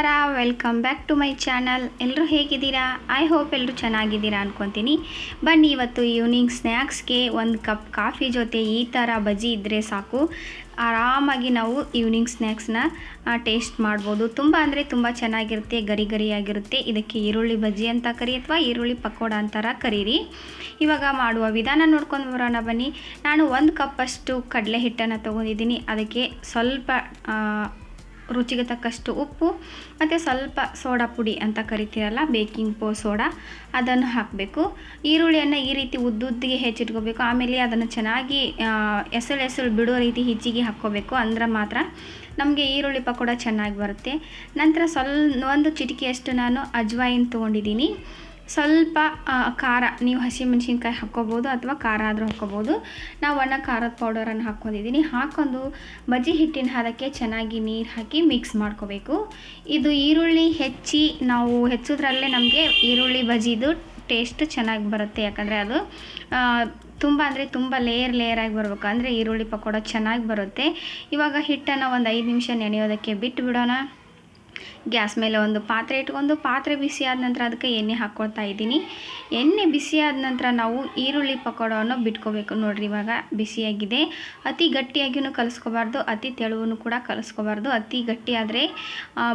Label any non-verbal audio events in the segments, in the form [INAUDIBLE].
ನಮಸ್ಕಾರ welcome back to my channel ಎಲ್ಲರೂ ಹೇಗಿದ್ದೀರಾ? ಐ ಹೋಪ್ ಎಲ್ಲರೂ ಚೆನ್ನಾಗಿದ್ದೀರಾ ಅನ್ಕೊತೀನಿ. ಬನ್ನಿ, ಇವತ್ತು ಈವ್ನಿಂಗ್ ಸ್ನ್ಯಾಕ್ಸ್ಗೆ ಒಂದು ಕಪ್ ಕಾಫಿ ಜೊತೆ ಈ ಥರ ಬಜ್ಜಿ ಇದ್ದರೆ ಸಾಕು. ಆರಾಮಾಗಿ ನಾವು ಈವ್ನಿಂಗ್ ಸ್ನ್ಯಾಕ್ಸ್ನ ಟೇಸ್ಟ್ ಮಾಡ್ಬೋದು. ತುಂಬ ಅಂದರೆ ತುಂಬ ಚೆನ್ನಾಗಿರುತ್ತೆ, ಗರಿ ಗರಿಯಾಗಿರುತ್ತೆ. ಇದಕ್ಕೆ ಈರುಳ್ಳಿ ಬಜ್ಜಿ ಅಂತ ಕರಿ ಅಥವಾ ಈರುಳ್ಳಿ ಪಕೋಡ ಅಂತಾರ ಕರೀರಿ. ಇವಾಗ ಮಾಡುವ ವಿಧಾನ ನೋಡ್ಕೊಂಡು ಬರೋಣ ಬನ್ನಿ. ನಾನು ಒಂದು ಕಪ್ಪಷ್ಟು ಕಡಲೆ ಹಿಟ್ಟನ್ನು ತೊಗೊಂಡಿದ್ದೀನಿ. ಅದಕ್ಕೆ ಸ್ವಲ್ಪ ರುಚಿಗೆ ತಕ್ಕಷ್ಟು ಉಪ್ಪು, ಮತ್ತು ಸ್ವಲ್ಪ ಸೋಡಾ ಪುಡಿ ಅಂತ ಕರಿತೀರಲ್ಲ ಬೇಕಿಂಗ್ ಪೋ ಸೋಡಾ, ಅದನ್ನು ಹಾಕಬೇಕು. ಈರುಳ್ಳಿಯನ್ನು ಈ ರೀತಿ ಉದ್ದುದ್ದಿಗೆ ಹೆಚ್ಚಿಟ್ಕೋಬೇಕು. ಆಮೇಲೆ ಅದನ್ನು ಚೆನ್ನಾಗಿ ಎಸಳು ಎಸಳು ಬಿಡೋ ರೀತಿ ಹೆಚ್ಚಿಗೆ ಹಾಕ್ಕೋಬೇಕು. ಅಂದ್ರೆ ಮಾತ್ರ ನಮಗೆ ಈರುಳ್ಳಿ ಪಕೋಡ ಚೆನ್ನಾಗಿ ಬರುತ್ತೆ. ನಂತರ ಸ್ವಲ್ಪ, ಒಂದು ಚಿಟಿಕೆಯಷ್ಟು ನಾನು ಅಜ್ವಾಯಿನ್ ತೊಗೊಂಡಿದ್ದೀನಿ. ಸ್ವಲ್ಪ ಖಾರ, ನೀವು ಹಸಿಮೆಣ್ಸಿನ್ಕಾಯಿ ಹಾಕ್ಕೋಬೋದು ಅಥವಾ ಖಾರ ಆದರೂ ಹಾಕ್ಕೋಬೋದು. ನಾವು ಒಣ ಖಾರದ ಪೌಡರನ್ನು ಹಾಕ್ಕೊಂಡಿದ್ದೀನಿ ಹಾಕ್ಕೊಂಡು ಬಜ್ಜಿ ಹಿಟ್ಟಿನ ಹದಕ್ಕೆ ಚೆನ್ನಾಗಿ ನೀರು ಹಾಕಿ ಮಿಕ್ಸ್ ಮಾಡ್ಕೋಬೇಕು. ಇದು ಈರುಳ್ಳಿ ಹೆಚ್ಚಿ, ನಾವು ಹೆಚ್ಚೋದ್ರಲ್ಲೇ ನಮಗೆ ಈರುಳ್ಳಿ ಬಜ್ಜಿದು ಟೇಸ್ಟ್ ಚೆನ್ನಾಗಿ ಬರುತ್ತೆ. ಯಾಕಂದರೆ ಅದು ತುಂಬ ಅಂದರೆ ತುಂಬ ಲೇಯರ್ ಲೇಯರಾಗಿ ಬರಬೇಕು. ಅಂದರೆ ಈರುಳ್ಳಿ ಪಕೋಡ ಚೆನ್ನಾಗಿ ಬರುತ್ತೆ. ಇವಾಗ ಹಿಟ್ಟನ್ನು ಒಂದು ಐದು ನಿಮಿಷ ನೆನೆಯೋದಕ್ಕೆ ಬಿಟ್ಟು ಬಿಡೋಣ ಗ್ಯಾಸ್ ಮೇಲೆ ಒಂದು ಪಾತ್ರೆ ಇಟ್ಕೊಂಡು ಪಾತ್ರೆ ಬಿಸಿ ಆದ ನಂತರ ಅದಕ್ಕೆ ಎಣ್ಣೆ ಹಾಕ್ಕೊಳ್ತಾ ಇದ್ದೀನಿ. ಎಣ್ಣೆ ಬಿಸಿ ಆದ ನಂತರ ನಾವು ಈರುಳ್ಳಿ ಪಕೋಡವನ್ನು ಬಿಟ್ಕೋಬೇಕು. ನೋಡ್ರಿ, ಇವಾಗ ಬಿಸಿಯಾಗಿದೆ. ಅತಿ ಗಟ್ಟಿಯಾಗಿಯೂ ಕಲಿಸ್ಕೋಬಾರ್ದು, ಅತಿ ತೆಳುವನ್ನು ಕೂಡ ಕಲಿಸ್ಕೋಬಾರ್ದು. ಅತಿ ಗಟ್ಟಿ ಆದರೆ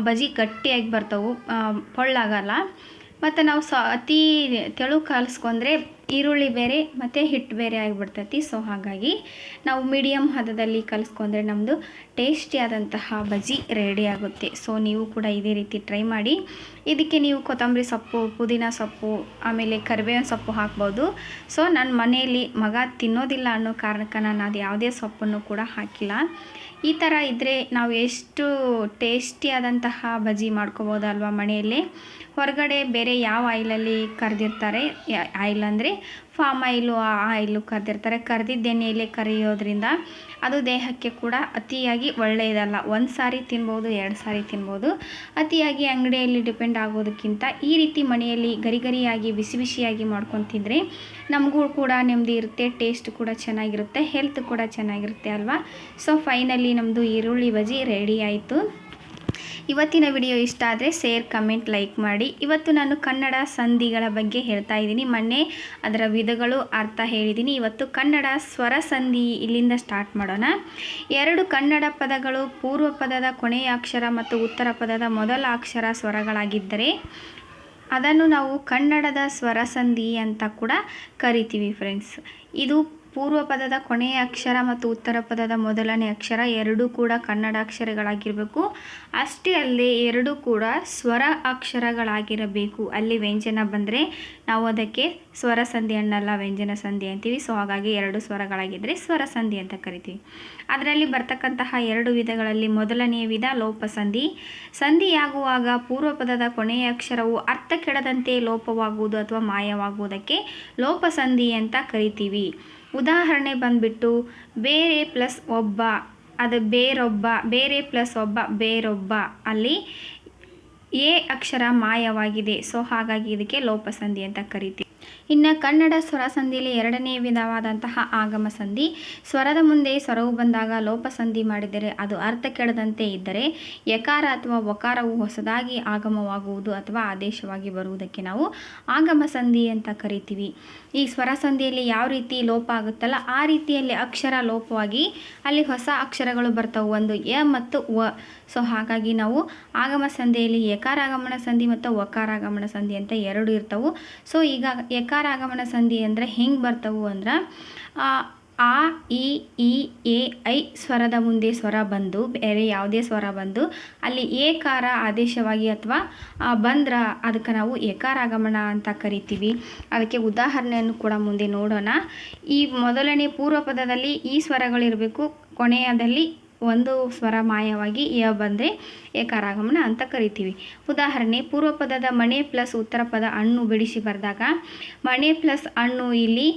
ಬಜಿ ಗಟ್ಟಿಯಾಗಿ ಬರ್ತವೆ. ಪೊಳ್ಳಾಗಲ್ಲ. ಮತ್ತು ನಾವು ಸ ಅತಿ ತೆಳು ಕಲಸ್ಕೊಂಡ್ರೆ ಈರುಳ್ಳಿ ಬೇರೆ ಮತ್ತು ಹಿಟ್ಟು ಬೇರೆ ಆಗಿಬಿಡ್ತೈತಿ. ಸೊ ಹಾಗಾಗಿ ನಾವು ಮೀಡಿಯಮ್ ಹದದಲ್ಲಿ ಕಲಿಸ್ಕೊಂಡ್ರೆ ನಮ್ಮದು ಟೇಸ್ಟಿಯಾದಂತಹ ಬಜ್ಜಿ ರೆಡಿ ಆಗುತ್ತೆ. ಸೊ ನೀವು ಕೂಡ ಇದೇ ರೀತಿ ಟ್ರೈ ಮಾಡಿ. ಇದಕ್ಕೆ ನೀವು ಕೊತ್ತಂಬರಿ ಸೊಪ್ಪು, ಪುದೀನ ಸೊಪ್ಪು, ಆಮೇಲೆ ಕರಿಬೇವಿನ ಸೊಪ್ಪು ಹಾಕ್ಬೋದು. ಸೊ ನನ್ನ ಮನೆಯಲ್ಲಿ ಮಗ ತಿನ್ನೋದಿಲ್ಲ ಅನ್ನೋ ಕಾರಣಕ್ಕೆ ನಾನು ಅದು ಯಾವುದೇ ಸೊಪ್ಪನ್ನು ಕೂಡ ಹಾಕಿಲ್ಲ. ಈ ಥರ ಇದ್ದರೆ ನಾವು ಎಷ್ಟು ಟೇಸ್ಟಿಯಾದಂತಹ ಬಜ್ಜಿ ಮಾಡ್ಕೋಬೋದಲ್ವ ಮನೆಯಲ್ಲಿ? ಹೊರಗಡೆ ಬೇರೆ ಯಾವ ಆಯಿಲಲ್ಲಿ ಕರೆದಿರ್ತಾರೆ? ಆಯಿಲ್ ಅಂದರೆ ಫಾಮ್ ಆಯಿಲು ಆ ಆಯಿಲು ಕರೆದಿರ್ತಾರೆ. ಕರೆದಿದ್ದ ಎಣ್ಣೆಯಲ್ಲಿ ಕರಿಯೋದ್ರಿಂದ ಅದು ದೇಹಕ್ಕೆ ಕೂಡ ಅತಿಯಾಗಿ ಒಳ್ಳೆಯದಲ್ಲ. ಒಂದು ಸಾರಿ ತಿನ್ಬೋದು, ಎರಡು ಸಾರಿ ತಿನ್ಬೋದು. ಅತಿಯಾಗಿ ಅಂಗಡಿಯಲ್ಲಿ ಡಿಪೆಂಡ್ ಆಗೋದಕ್ಕಿಂತ ಈ ರೀತಿ ಮನೆಯಲ್ಲಿ ಗರಿ ಗರಿಯಾಗಿ ಬಿಸಿ ಬಿಸಿಯಾಗಿ ಮಾಡ್ಕೊಂಡು ತಿಂದರೆ ನಮಗೂ ಕೂಡ ನೆಮ್ಮದಿ ಇರುತ್ತೆ, ಟೇಸ್ಟ್ ಕೂಡ ಚೆನ್ನಾಗಿರುತ್ತೆ, ಹೆಲ್ತ್ ಕೂಡ ಚೆನ್ನಾಗಿರುತ್ತೆ ಅಲ್ವಾ? ಸೊ ಫೈನಲಿ ನಮ್ಮದು ಈರುಳ್ಳಿ ಬಜಿ ರೆಡಿ ಆಯಿತು. ಇವತ್ತಿನ ವಿಡಿಯೋ ಇಷ್ಟ ಆದರೆ ಶೇರ್ ಕಮೆಂಟ್ ಲೈಕ್ ಮಾಡಿ. ಇವತ್ತು ನಾನು ಕನ್ನಡ ಸಂಧಿಗಳ ಬಗ್ಗೆ ಹೇಳ್ತಾ ಇದ್ದೀನಿ. ಮೊನ್ನೆ ಅದರ ವಿಧಗಳು ಅರ್ಥ ಹೇಳಿದ್ದೀನಿ. ಇವತ್ತು ಕನ್ನಡ ಸ್ವರ ಸಂಧಿ ಇಲ್ಲಿಂದ ಸ್ಟಾರ್ಟ್ ಮಾಡೋಣ. ಎರಡು ಕನ್ನಡ ಪದಗಳು ಪೂರ್ವ ಪದದ ಕೊನೆಯ ಅಕ್ಷರ ಮತ್ತು ಉತ್ತರ ಪದದ ಮೊದಲ ಅಕ್ಷರ ಸ್ವರಗಳಾಗಿದ್ದರೆ ಅದನ್ನು ನಾವು ಕನ್ನಡದ ಸ್ವರ ಸಂಧಿ ಅಂತ ಕೂಡ ಕರಿತೀವಿ ಫ್ರೆಂಡ್ಸ್ ಇದು ಪೂರ್ವ ಪದದ ಕೊನೆಯ ಅಕ್ಷರ ಮತ್ತು ಉತ್ತರ ಪದದ ಮೊದಲನೇ ಅಕ್ಷರ ಎರಡೂ ಕೂಡ ಕನ್ನಡ ಅಕ್ಷರಗಳಾಗಿರಬೇಕು ಅಷ್ಟೇ ಅಲ್ಲದೆ ಎರಡೂ ಕೂಡ ಸ್ವರ ಅಕ್ಷರಗಳಾಗಿರಬೇಕು. ಅಲ್ಲಿ ವ್ಯಂಜನ ಬಂದರೆ ನಾವು ಅದಕ್ಕೆ ಸ್ವರ ಸಂಧಿ ಅನ್ನಲ್ಲ, ವ್ಯಂಜನ ಸಂಧಿ ಅಂತೀವಿ. ಸೊ ಹಾಗಾಗಿ ಎರಡು ಸ್ವರಗಳಾಗಿದ್ದರೆ ಸ್ವರ ಸಂಧಿ ಅಂತ ಕರಿತೀವಿ. ಅದರಲ್ಲಿ ಬರ್ತಕ್ಕಂತಹ ಎರಡು ವಿಧಗಳಲ್ಲಿ ಮೊದಲನೆಯ ವಿಧ ಲೋಪಸಂಧಿ ಸಂಧಿಯಾಗುವಾಗ ಪೂರ್ವ ಪದದ ಕೊನೆಯ ಅಕ್ಷರವು ಅರ್ಥ ಕೆಡದಂತೆ ಲೋಪವಾಗುವುದು ಅಥವಾ ಮಾಯವಾಗುವುದಕ್ಕೆ ಲೋಪಸಂಧಿ ಅಂತ ಕರಿತೀವಿ. ಉದಾಹರಣೆ ಬಂದ್ಬಿಟ್ಟು ಬೇರೆ ಪ್ಲಸ್ ಒಬ್ಬ, ಅದು ಬೇರೊಬ್ಬ, ಬೇರೆ ಪ್ಲಸ್ ಒಬ್ಬ, ಬೇರೊಬ್ಬ. ಅಲ್ಲಿ ಎ ಅಕ್ಷರ ಮಾಯವಾಗಿದೆ. ಸೊ, ಹಾಗಾಗಿ ಇದಕ್ಕೆ ಲೋಪಸಂಧಿ ಅಂತ ಕರಿತೀವಿ. ಇನ್ನು ಕನ್ನಡ ಸ್ವರ ಸಂಧಿಯಲ್ಲಿ ಎರಡನೇ ವಿಧವಾದಂತಹ ಆಗಮ ಸಂಧಿ. ಸ್ವರದ ಮುಂದೆ ಸ್ವರವು ಬಂದಾಗ ಲೋಪ ಸಂಧಿ ಮಾಡಿದರೆ ಅದು ಅರ್ಥ ಕೆಡದಂತೆ ಇದ್ದರೆ ಯಕಾರ ಅಥವಾ ವಕಾರವು ಹೊಸದಾಗಿ ಆಗಮವಾಗುವುದು ಅಥವಾ ಆದೇಶವಾಗಿ ಬರುವುದಕ್ಕೆ ನಾವು ಆಗಮ ಸಂಧಿ ಅಂತ ಕರಿತೀವಿ. ಈ ಸ್ವರ ಸಂಧಿಯಲ್ಲಿ ಯಾವ ರೀತಿ ಲೋಪ ಆಗುತ್ತಲ್ಲ ಆ ರೀತಿಯಲ್ಲಿ ಅಕ್ಷರ ಲೋಪವಾಗಿ ಅಲ್ಲಿ ಹೊಸ ಅಕ್ಷರಗಳು ಬರ್ತವೆ. ಒಂದು ಎ ಮತ್ತು ವ. ಸೊ, ಹಾಗಾಗಿ ನಾವು ಆಗಮ ಸಂಧಿಯಲ್ಲಿ ಯಕಾರಾಗಮನ ಸಂಧಿ ಮತ್ತು ವಕಾರಾಗಮನ ಸಂಧಿ ಅಂತ ಎರಡು ಇರ್ತವು. ಸೊ, ಈಗ ಯಕಾರಾಗಮನ ಸಂಧಿ ಅಂದರೆ ಹೆಂಗೆ ಬರ್ತವು ಅಂದ್ರೆ ಆ, ಇ ಇ ಎ ಐ ಸ್ವರದ ಮುಂದೆ ಸ್ವರ ಬಂದು ಬೇರೆ ಯಾವುದೇ ಸ್ವರ ಬಂದು ಅಲ್ಲಿ ಏಕಾರ ಆದೇಶವಾಗಿ ಅಥವಾ ಬಂದ್ರೆ ಅದಕ್ಕೆ ನಾವು ಏಕಾರಾಗಮನ ಅಂತ ಕರಿತೀವಿ. ಅದಕ್ಕೆ ಉದಾಹರಣೆಯನ್ನು ಕೂಡ ಮುಂದೆ ನೋಡೋಣ. ಈ ಮೊದಲನೇ ಪೂರ್ವ ಪದದಲ್ಲಿ ಈ ಸ್ವರಗಳಿರಬೇಕು ಕೊನೆಯದಲ್ಲಿ ಒಂದು ಸ್ವರ ಮಾಯವಾಗಿ ಯ ಬಂದರೆ ಏಕಾರಾಗಮನ ಅಂತ ಕರಿತೀವಿ. ಉದಾಹರಣೆ ಪೂರ್ವ ಪದದ ಮಣೆ ಪ್ಲಸ್ ಉತ್ತರ ಪದ ಹಣ್ಣು ಬಿಡಿಸಿ ಬರೆದಾಗ, ಮಣೆ ಪ್ಲಸ್ ಹಣ್ಣು ಇಲ್ಲಿ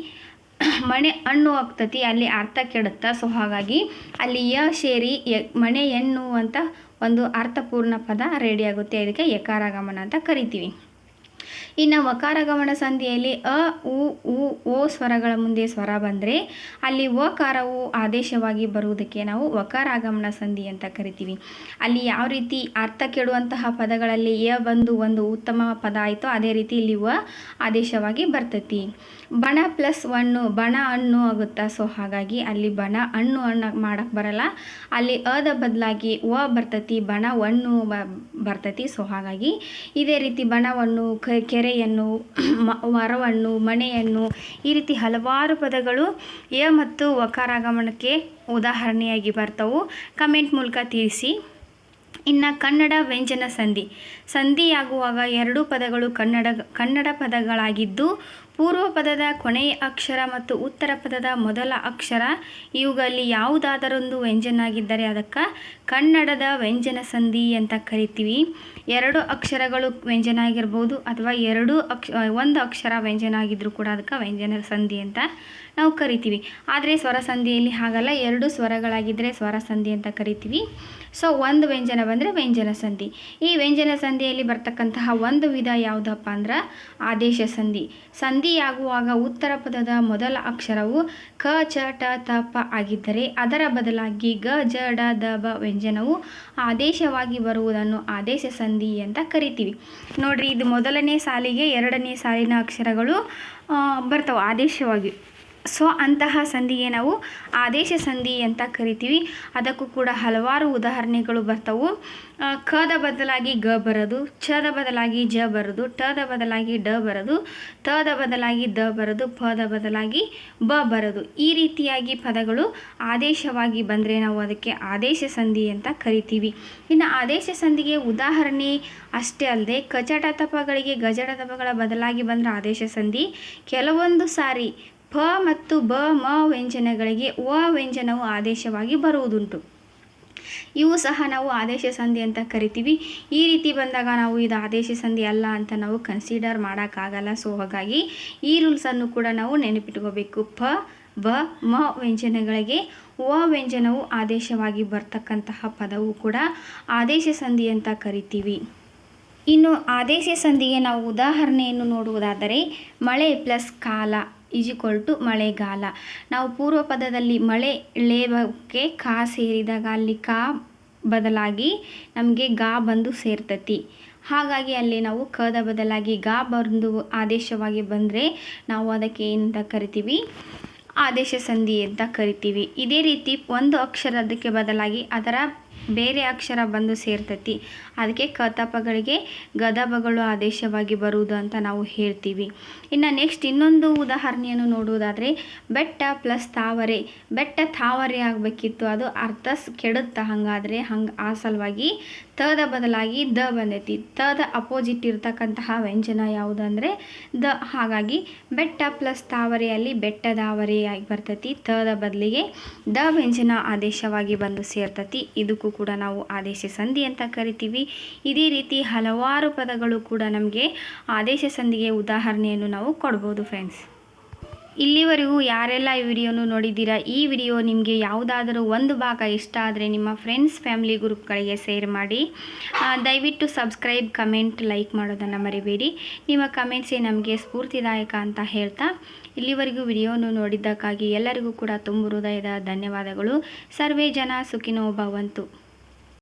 [CLEARS THROAT] ಮಣೆ ಹಣ್ಣು ಆಗ್ತತಿ, ಅಲ್ಲಿ ಅರ್ಥ ಕೆಡುತ್ತಾ. ಸೊ, ಹಾಗಾಗಿ ಅಲ್ಲಿ ಯ ಸೇರಿ ಯ ಮಣೆ ಎಣ್ಣು ಅಂತ ಒಂದು ಅರ್ಥಪೂರ್ಣ ಪದ ರೆಡಿ ಆಗುತ್ತೆ. ಇದಕ್ಕೆ ಯಕಾರಾಗಮನ ಅಂತ ಕರಿತೀವಿ. ಇನ್ನು ವಕಾರಗಮನ ಸಂಧಿಯಲ್ಲಿ ಅ, ಉ ಉ, ಓ ಸ್ವರಗಳ ಮುಂದೆ ಸ್ವರ ಬಂದರೆ ಅಲ್ಲಿ ವಕಾರವು ಆದೇಶವಾಗಿ ಬರುವುದಕ್ಕೆ ನಾವು ವಕಾರಾಗಮನ ಸಂಧಿ ಅಂತ ಕರಿತೀವಿ. ಅಲ್ಲಿ ಯಾವ ರೀತಿ ಅರ್ಥ ಕೆಡುವಂತಹ ಪದಗಳಲ್ಲಿ ಯ ಬಂದು ಒಂದು ಉತ್ತಮ ಪದ ಆಯಿತೋ ಅದೇ ರೀತಿ ಇಲ್ಲಿ ವ ಆದೇಶವಾಗಿ ಬರ್ತೈತಿ. ಬಣ ಪ್ಲಸ್ ಒಣ್ಣು, ಬಣ ಹಣ್ಣು ಆಗುತ್ತಾ? ಸೊ ಹಾಗಾಗಿ ಅಲ್ಲಿ ಬಣ ಹಣ್ಣು ಹಣ್ಣು ಮಾಡಕ್ಕೆ ಬರಲ್ಲ. ಅಲ್ಲಿ ಅದ ಬದಲಾಗಿ ವ ಬರ್ತೈತಿ, ಬಣ ಒಣ್ಣು ಬರ್ತತಿ. ಸೊ ಹಾಗಾಗಿ ಇದೇ ರೀತಿ ಬಣವನ್ನು ಕೆರೆಯನ್ನು ಮರವನ್ನು, ಮನೆಯನ್ನು ಈ ರೀತಿ ಹಲವಾರು ಪದಗಳು ಯ ಮತ್ತು ವಕಾರಾಗಮನಕ್ಕೆ ಉದಾಹರಣೆಯಾಗಿ ಬರ್ತವು. ಕಮೆಂಟ್ ಮೂಲಕ ತಿಳಿಸಿ. ಇನ್ನು ಕನ್ನಡ ವ್ಯಂಜನ ಸಂಧಿ. ಸಂಧಿಯಾಗುವಾಗ ಎರಡೂ ಪದಗಳು ಕನ್ನಡ ಕನ್ನಡ ಪದಗಳಾಗಿದ್ದು ಪೂರ್ವ ಪದದ ಕೊನೆಯ ಅಕ್ಷರ ಮತ್ತು ಉತ್ತರ ಪದದ ಮೊದಲ ಅಕ್ಷರ, ಇವುಗಳಲ್ಲಿ ಯಾವುದಾದರೊಂದು ವ್ಯಂಜನ ಆಗಿದ್ದರೆ ಅದಕ್ಕೆ ಕನ್ನಡದ ವ್ಯಂಜನ ಸಂಧಿ ಅಂತ ಕರಿತೀವಿ. ಎರಡು ಅಕ್ಷರಗಳು ವ್ಯಂಜನ ಆಗಿರ್ಬೋದು ಅಥವಾ ಎರಡು ಅಕ್ಷ, ಒಂದು ಅಕ್ಷರ ವ್ಯಂಜನ ಆಗಿದ್ದರೂ ಕೂಡ ಅದಕ್ಕೆ ವ್ಯಂಜನ ಸಂಧಿ ಅಂತ ನಾವು ಕರಿತೀವಿ. ಆದರೆ ಸ್ವರ ಸಂಧಿಯಲ್ಲಿ ಹಾಗಲ್ಲ, ಎರಡು ಸ್ವರಗಳಾಗಿದ್ದರೆ ಸ್ವರ ಸಂಧಿ ಅಂತ ಕರಿತೀವಿ. ಸೊ, ಒಂದು ವ್ಯಂಜನ ಬಂದರೆ ವ್ಯಂಜನ ಸಂಧಿ. ಈ ವ್ಯಂಜನ ಸಂಧಿಯಲ್ಲಿ ಬರ್ತಕ್ಕಂತಹ ಒಂದು ವಿಧ ಯಾವುದಪ್ಪ ಅಂದ್ರೆ ಆದೇಶ ಸಂಧಿ ಸಂಧಿಯಾಗುವಾಗ ಉತ್ತರ ಪದದ ಮೊದಲ ಅಕ್ಷರವು ಕ, ಚ, ಟ, ತ, ಪ ಆಗಿದ್ದರೆ ಅದರ ಬದಲಾಗಿ ಗ, ಜ, ಡ, ದ, ಬ ವ್ಯಂಜನವು ಆದೇಶವಾಗಿ ಬರುವುದನ್ನು ಆದೇಶ ಸಂಧಿ ಅಂತ ಕರಿತೀವಿ. ನೋಡ್ರಿ, ಇದು ಮೊದಲನೇ ಸಾಲಿಗೆ ಎರಡನೇ ಸಾಲಿನ ಅಕ್ಷರಗಳು ಬರ್ತವೆ ಆದೇಶವಾಗಿ. ಸೊ ಅಂತಹ ಸಂಧಿಗೆ ನಾವು ಆದೇಶ ಸಂಧಿ ಅಂತ ಕರಿತೀವಿ. ಅದಕ್ಕೂ ಕೂಡ ಹಲವಾರು ಉದಾಹರಣೆಗಳು ಬರ್ತವು. ಕದ ಬದಲಾಗಿ ಗ ಬರೋದು ಛದ ಬದಲಾಗಿ ಜ ಬರೋದು ಟದ ಬದಲಾಗಿ ಡ ಬರೋದು ತದ ಬದಲಾಗಿ ದ ಬರೋದು ಪದ ಬದಲಾಗಿ ಬ ಬರೋದು. ಈ ರೀತಿಯಾಗಿ ಪದಗಳು ಆದೇಶವಾಗಿ ಬಂದರೆ ನಾವು ಅದಕ್ಕೆ ಆದೇಶ ಸಂಧಿ ಅಂತ ಕರಿತೀವಿ. ಇನ್ನು ಆದೇಶ ಸಂಧಿಗೆ ಉದಾಹರಣೆ ಅಷ್ಟೇ ಅಲ್ಲದೆ ಕಚಟ ತಪಗಳಿಗೆ ಗಜಡ ತಪಗಳ ಬದಲಾಗಿ ಬಂದರೆ ಆದೇಶ ಸಂಧಿ. ಕೆಲವೊಂದು ಸಾರಿ ಪ ಮತ್ತು ಬ, ಮ ವ್ಯಂಜನಗಳಿಗೆ ವ ವ್ಯಂಜನವು ಆದೇಶವಾಗಿ ಬರುವುದುಂಟು. ಇವು ಸಹ ನಾವು ಆದೇಶ ಸಂಧಿ ಅಂತ ಕರಿತೀವಿ. ಈ ರೀತಿ ಬಂದಾಗ ನಾವು ಇದು ಆದೇಶ ಸಂಧಿ ಅಲ್ಲ ಅಂತ ನಾವು ಕನ್ಸಿಡರ್ ಮಾಡೋಕ್ಕಾಗಲ್ಲ. ಸೊ ಹಾಗಾಗಿ ಈ ರೂಲ್ಸನ್ನು ಕೂಡ ನಾವು ನೆನಪಿಟ್ಕೋಬೇಕು. ಪ, ಬ, ಮ ವ್ಯಂಜನಗಳಿಗೆ ವ ವ್ಯಂಜನವು ಆದೇಶವಾಗಿ ಬರ್ತಕ್ಕಂತಹ ಪದವು ಕೂಡ ಆದೇಶ ಸಂಧಿ ಅಂತ ಕರಿತೀವಿ. ಇನ್ನು ಆದೇಶ ಸಂಧಿಗೆ ನಾವು ಉದಾಹರಣೆಯನ್ನು ನೋಡುವುದಾದರೆ ಮಳೆ ಪ್ಲಸ್ ಕಾಲ ಈಜಿಕ್ವಲ್ ಟು ಮಳೆಗಾಲ. ನಾವು ಪೂರ್ವ ಪದದಲ್ಲಿ ಮಳೆ ಲೇವಕ್ಕೆ ಕಾ ಸೇರಿದಾಗ ಅಲ್ಲಿ ಕಾ ಬದಲಾಗಿ ನಮಗೆ ಗಾ ಬಂದು ಸೇರ್ತತಿ. ಹಾಗಾಗಿ ಅಲ್ಲಿ ನಾವು ಕದ ಬದಲಾಗಿ ಗಾ ಬಂದು ಆದೇಶವಾಗಿ ಬಂದರೆ ನಾವು ಅದಕ್ಕೆ ಏನಂತ ಕರಿತೀವಿ? ಆದೇಶ ಸಂಧಿ ಅಂತ ಕರಿತೀವಿ. ಇದೇ ರೀತಿ ಒಂದು ಅಕ್ಷರದಕ್ಕೆ ಬದಲಾಗಿ ಅದರ ಬೇರೆ ಅಕ್ಷರ ಬಂದು ಸೇರ್ತತಿ. ಅದಕ್ಕೆ ಕತಪಗಳಿಗೆ ಗದಬಗಳು ಆದೇಶವಾಗಿ ಬರುವುದು ಅಂತ ನಾವು ಹೇಳ್ತೀವಿ. ಇನ್ನು ನೆಕ್ಸ್ಟ್ ಇನ್ನೊಂದು ಉದಾಹರಣೆಯನ್ನು ನೋಡುವುದಾದರೆ, ಬೆಟ್ಟ ಪ್ಲಸ್ ತಾವರೆ. ಬೆಟ್ಟ ತಾವರೆ ಆಗಬೇಕಿತ್ತು. ಅದು ಅರ್ಥ ಕೆಡುತ್ತಾ ಹಾಗಾದರೆ ಹಂಗೆ ಆ ಸಲುವಾಗಿ ತದ ಬದಲಾಗಿ ದ ಬಂದೈತಿ. ತದ ಅಪೋಸಿಟ್ ಇರ್ತಕ್ಕಂತಹ ವ್ಯಂಜನ ಯಾವುದಂದರೆ ದ. ಹಾಗಾಗಿ ಬೆಟ್ಟ ಪ್ಲಸ್ ತಾವರೆಯಲ್ಲಿ ಬೆಟ್ಟದಾವರೆಯಾಗಿ ಬರ್ತೈತಿ. ತದ ಬದಲಿಗೆ ದ ವ್ಯಂಜನ ಆದೇಶವಾಗಿ ಬಂದು ಸೇರ್ತತಿ. ಇದಕ್ಕೂ ಕೂಡ ನಾವು ಆದೇಶ ಸಂಧಿ ಅಂತ ಕರಿತೀವಿ. ಇದೇ ರೀತಿ ಹಲವಾರು ಪದಗಳು ಕೂಡ ನಮಗೆ ಆದೇಶ ಸಂಧಿಗೆ ಉದಾಹರಣೆಯನ್ನು ನಾವು ಕೊಡ್ಬೋದು ಫ್ರೆಂಡ್ಸ್ ಇಲ್ಲಿವರೆಗೂ ಯಾರೆಲ್ಲ ಈ ವಿಡಿಯೋನು ನೋಡಿದ್ದೀರಾ, ಈ ವಿಡಿಯೋ ನಿಮಗೆ ಯಾವುದಾದರೂ ಒಂದು ಭಾಗ ಇಷ್ಟ ಆದರೆ ನಿಮ್ಮ ಫ್ರೆಂಡ್ಸ್ ಫ್ಯಾಮಿಲಿ ಗ್ರೂಪ್ಗಳಿಗೆ ಶೇರ್ ಮಾಡಿ. ದಯವಿಟ್ಟು ಸಬ್ಸ್ಕ್ರೈಬ್ ಕಮೆಂಟ್ ಲೈಕ್ ಮಾಡೋದನ್ನು ಮರಿಬೇಡಿ. ನಿಮ್ಮ ಕಮೆಂಟ್ಸೇ ನಮಗೆ ಸ್ಫೂರ್ತಿದಾಯಕ ಅಂತ ಹೇಳ್ತಾ ಇಲ್ಲಿವರೆಗೂ ವಿಡಿಯೋನು ನೋಡಿದ್ದಕ್ಕಾಗಿ ಎಲ್ಲರಿಗೂ ಕೂಡ ತುಂಬ ಹೃದಯದ ಧನ್ಯವಾದಗಳು. ಸರ್ವೇ ಜನ ಸುಖಿನೋ ಭವಂತು.